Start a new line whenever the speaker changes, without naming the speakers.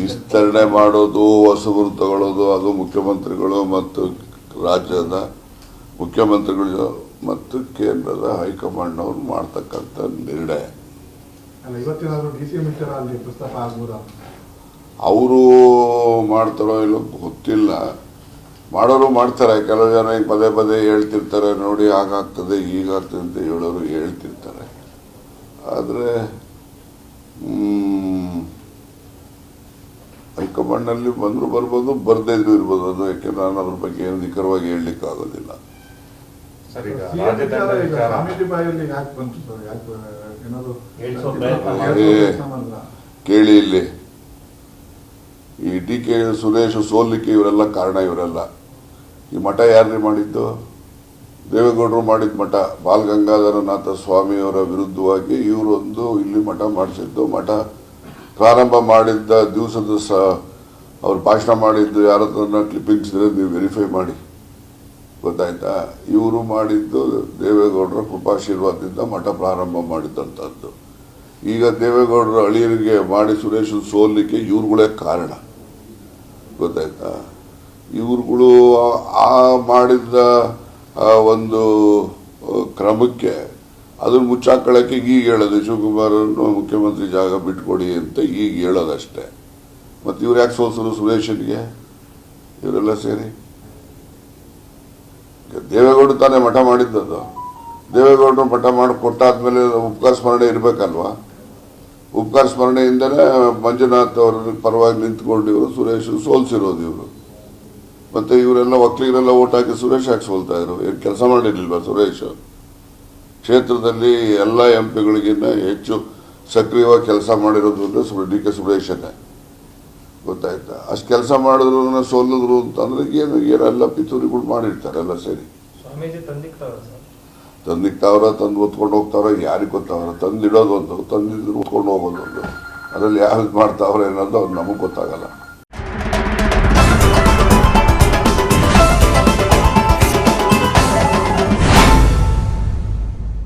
ವಿಸ್ತರಣೆ
ಮಾಡೋದು ಹೊಸಬರು ತಗೊಳ್ಳೋದು ಅದು ಮುಖ್ಯಮಂತ್ರಿಗಳು ಮತ್ತು ರಾಜ್ಯದ ಮುಖ್ಯಮಂತ್ರಿಗಳು ಮತ್ತು ಕೇಂದ್ರದ ಹೈಕಮಾಂಡ್ ಅವರು ಮಾಡ್ತಕ್ಕಂಥ ನಿರ್ಣಯ. ಅವರು ಮಾಡ್ತಾರೋ ಇಲ್ಲೋ ಗೊತ್ತಿಲ್ಲ. ಮಾಡೋರು ಮಾಡ್ತಾರೆ ಕೆಲವು ಜನ ಪದೇ ಪದೇ ಹೇಳ್ತಿರ್ತಾರೆ ನೋಡಿ ಹಾಗಾಗ್ತದೆ ಹೀಗಾಗ್ತದೆ ಅಂತ ಹೇಳೋರು ಹೇಳ್ತಿರ್ತಾರೆ. ಆದರೆ ಹೈಕಮಾಂಡ್ನಲ್ಲಿ ಬಂದರೂ ಬರ್ಬೋದು ಬರ್ದೇ ಇದ್ರು ಇರ್ಬೋದು. ಅದು ಯಾಕೆ ನಾನು ಅದ್ರ ಬಗ್ಗೆ ಏನು ನಿಖರವಾಗಿ ಹೇಳಲಿಕ್ಕೆ ಆಗೋದಿಲ್ಲ. ಕೇಳಿ ಇಲ್ಲಿ. ಈ ಡಿ ಕೆ ಸುರೇಶ್ ಸೋಲಿಕ್ಕೆ ಇವರೆಲ್ಲ ಕಾರಣ ಇವರೆಲ್ಲ. ಈ ಮಠ ಯಾರ್ರಿ ಮಾಡಿದ್ದು? ದೇವೇಗೌಡರು ಮಾಡಿದ ಮಠ, ಬಾಲ್ ಗಂಗಾಧರನಾಥ ಸ್ವಾಮಿಯವರ ವಿರುದ್ಧವಾಗಿ ಇವರೊಂದು ಇಲ್ಲಿ ಮಠ ಮಾಡಿಸಿದ್ದು. ಮಠ ಪ್ರಾರಂಭ ಮಾಡಿದ್ದ ದಿವಸದ ಸಹ ಅವ್ರು ಭಾಷಣ ಮಾಡಿದ್ದು ಯಾರ ಕ್ಲಿಪ್ಪಿಂಗ್ಸ್ ಇದ್ರೆ ನೀವು ವೆರಿಫೈ ಮಾಡಿ. ಗೊತ್ತಾಯ್ತಾ? ಇವರು ಮಾಡಿದ್ದು ದೇವೇಗೌಡರ ಕೃಪಾಶೀರ್ವಾದದಿಂದ ಮಠ ಪ್ರಾರಂಭ ಮಾಡಿದ್ದಂಥದ್ದು ಈಗ ದೇವೇಗೌಡರ ಅಳಿಯರಿಗೆ ಮಾಡಿ ಸುರೇಶ್ ಸೋಲಿಕ್ಕೆ ಇವ್ರುಗಳೇ ಕಾರಣ. ಗೊತ್ತಾಯ್ತಾ? ಇವ್ರುಗಳು ಆ- ಮಾಡಿದ್ದ ಒಂದು ಕ್ರಮಕ್ಕೆ ಅದನ್ನು ಮುಚ್ಚಾಕೊಳ್ಳೋಕ್ಕೆ ಈಗ ಹೇಳೋದು. ಶಿವಕುಮಾರನ್ನು ಮುಖ್ಯಮಂತ್ರಿ ಜಾಗ ಬಿಟ್ಕೊಡಿ ಅಂತ ಈಗ ಹೇಳೋದಷ್ಟೇ. ಮತ್ತು ಇವ್ರು ಯಾಕೆ ಸೋಲ್ಸರು ಸುರೇಶನ್ಗೆ? ಇವರೆಲ್ಲ ಸೇರಿ? ದೇವೇಗೌಡ ತಾನೇ ಮಠ ಮಾಡಿದ್ದದು ದೇವೇಗೌಡರು ಮಠ ಮಾಡಿ, ಕೊಟ್ಟಾದ್ಮೇಲೆ ಉಪಕಾರ ಸ್ಮರಣೆ ಇರಬೇಕಲ್ವಾ? ಉಪಕಾರ ಸ್ಮರಣೆಯಿಂದಲೇ ಮಂಜುನಾಥ್ ಅವರ ಪರವಾಗಿ ನಿಂತ್ಕೊಂಡು ಇವರು, ಸುರೇಶ್ ಸೋಲ್ಸಿರೋದು ಇವರು. ಮತ್ತೆ ಇವರೆಲ್ಲ ಒಕ್ಕಲಿಗರೆಲ್ಲ ಓಟ್ ಹಾಕಿ ಸುರೇಶ್ ಯಾಕೆ ಸೋಲ್ತಾ ಇದ್ರು. ಏನು ಕೆಲಸ ಮಾಡಿರಲಿಲ್ವ ಸುರೇಶ್? ಕ್ಷೇತ್ರದಲ್ಲಿ ಎಲ್ಲ ಎಂ ಪಿಗಳಿಗಿನ್ನ ಹೆಚ್ಚು ಸಕ್ರಿಯವಾಗಿ ಕೆಲಸ ಮಾಡಿರೋದು ಅಂದರೆ ಡಿ ಕೆ ಸುರೇಶನೇ ಗೊತ್ತಾಯ್ತಾ? ಅಷ್ಟು ಕೆಲಸ ಮಾಡಿದ್ರು ಸೋಲಿದ್ರು ಅಂತಂದ್ರೆ ಏನು ಏನೆಲ್ಲ ಕೂಡ ಮಾಡಿರ್ತಾರೆ ಎಲ್ಲ
ಸೇರಿ.
ತಂದಿಕ್ತಾವ್ರ ತಂದು ಹೊತ್ಕೊಂಡು ಹೋಗ್ತಾವ್ರ ಯಾರಿಗೆ ಗೊತ್ತಾವ್ರ ತಂದಿಡೋದು ಒಂದು ತಂದಿದ್ರು ಹೊತ್ಕೊಂಡು ಹೋಗೋದು ಒಂದು. ಅದರಲ್ಲಿ ಯಾವ್ದು ಮಾಡ್ತಾವ್ರೆ ಅನ್ನೋದು ನಮಗೆ ಗೊತ್ತಾಗಲ್ಲ.